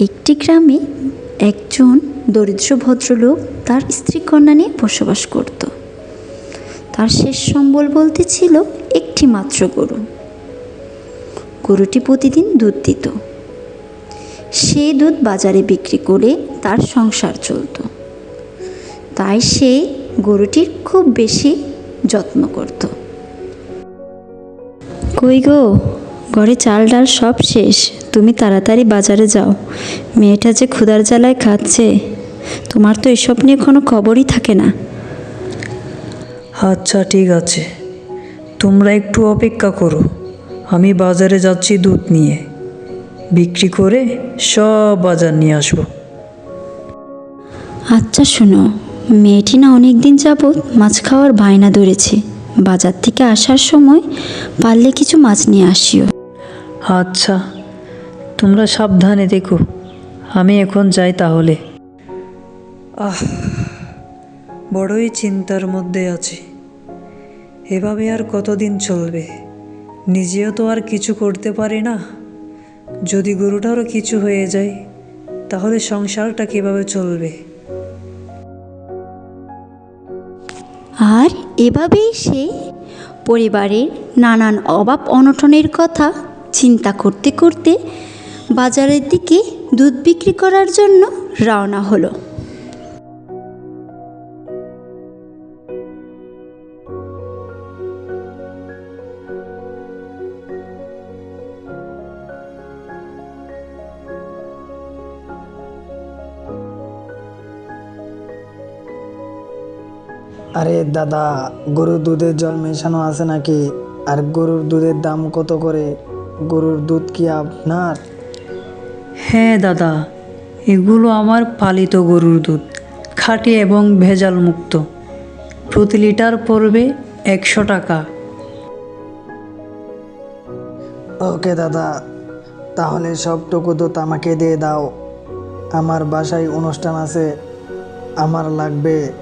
একটি গ্রামে একজন দরিদ্র ভদ্রলোক তার স্ত্রী কন্যা নিয়ে বসবাস করত। তার শেষ সম্বল বলতে ছিল একটি মাত্র গরু। গরুটি প্রতিদিন দুধ দিত। সেই দুধ বাজারে বিক্রি করে তার সংসার চলত। তাই সে গরুটির খুব বেশি যত্ন করত। কই গো? ঘরে চাল ডাল সব শেষ। তুমি তাড়াতাড়ি বাজারে যাও। মেয়েটা যে ক্ষুধার জ্বালায় খাচ্ছে তোমার তো এসব নিয়ে কোনো খবরই থাকে না। আচ্ছা ঠিক আছে। তোমরা একটু অপেক্ষা করো। আমি বাজারে যাচ্ছি দুধ নিয়ে। বিক্রি করে সব বাজার নিয়ে আসব। আচ্ছা শোনো। মেয়েটি না অনেক দিন যাবৎ মাছ খাওয়ার বায়না ধরেছে। বাজার থেকে আসার সময় পারলে কিছু মাছ নিয়ে আসিও। আচ্ছা তোমরা সাবধানে দেখো। আমি এখন যাই তাহলে। আহ বড়ই চিন্তার মধ্যে আছি। এভাবে আর কতদিন চলবে? নিজেও তো আর কিছু করতে পারি না। যদি গরুটারও কিছু হয়ে যায় তাহলে সংসারটা কীভাবে চলবে? আর এভাবেই সে পরিবারের নানান অভাব অনটনের কথা চিন্তা করতে করতে বাজারের দিকে দুধ বিক্রি করার জন্য রওনা হলো। আরে দাদা, গরুর দুধের জল মেশানো আছে নাকি? আর গরুর দুধের দাম কত করে? গরুর দুধ কি আপনার? হ্যাঁ দাদা। এগুলো আমার পালিত গরুর দুধ খাঁটি এবং ভেজাল মুক্ত প্রতি লিটার পড়বে একশো টাকা। ওকে দাদা। তাহলে সবটুকু দুধ আমাকে দিয়ে দাও। আমার বাসায় অনুষ্ঠান আছে। আমার লাগবে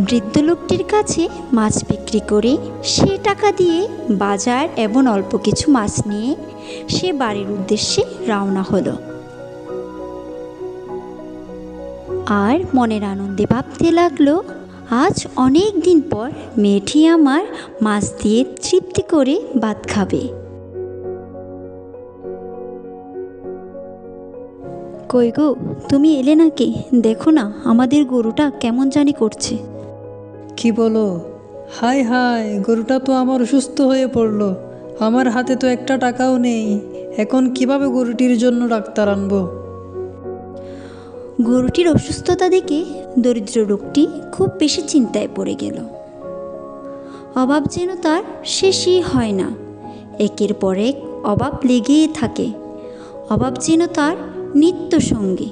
বৃদ্ধ লোকটির কাছে মাছ বিক্রি করে সে টাকা দিয়ে বাজার এবং অল্প কিছু মাছ নিয়ে সে বাড়ির উদ্দেশ্যে রওনা হলো। আর মনের আনন্দে ভাবতে লাগল, আজ অনেক দিন পর মেয়েটি আমার মাছ দিয়ে তৃপ্তি করে ভাত খাবে। কই গো, তুমি এলে নাকি? দেখো না, আমাদের গরুটা কেমন জানি করছে। কি বলো? হাই হাই গরুটা তো আমার অসুস্থ হয়ে পড়ল। আমার হাতে তো একটা টাকাও নেই। এখন কীভাবে গরুটির জন্য ডাক্তার আনব? গরুটির অসুস্থতা দেখে দরিদ্র লোকটি খুব বেশি চিন্তায় পড়ে গেল। অভাব যেন তার শেষই হয় না। একের পর এক অভাব লেগেই থাকে। অভাব যেন তার নিত্য সঙ্গী।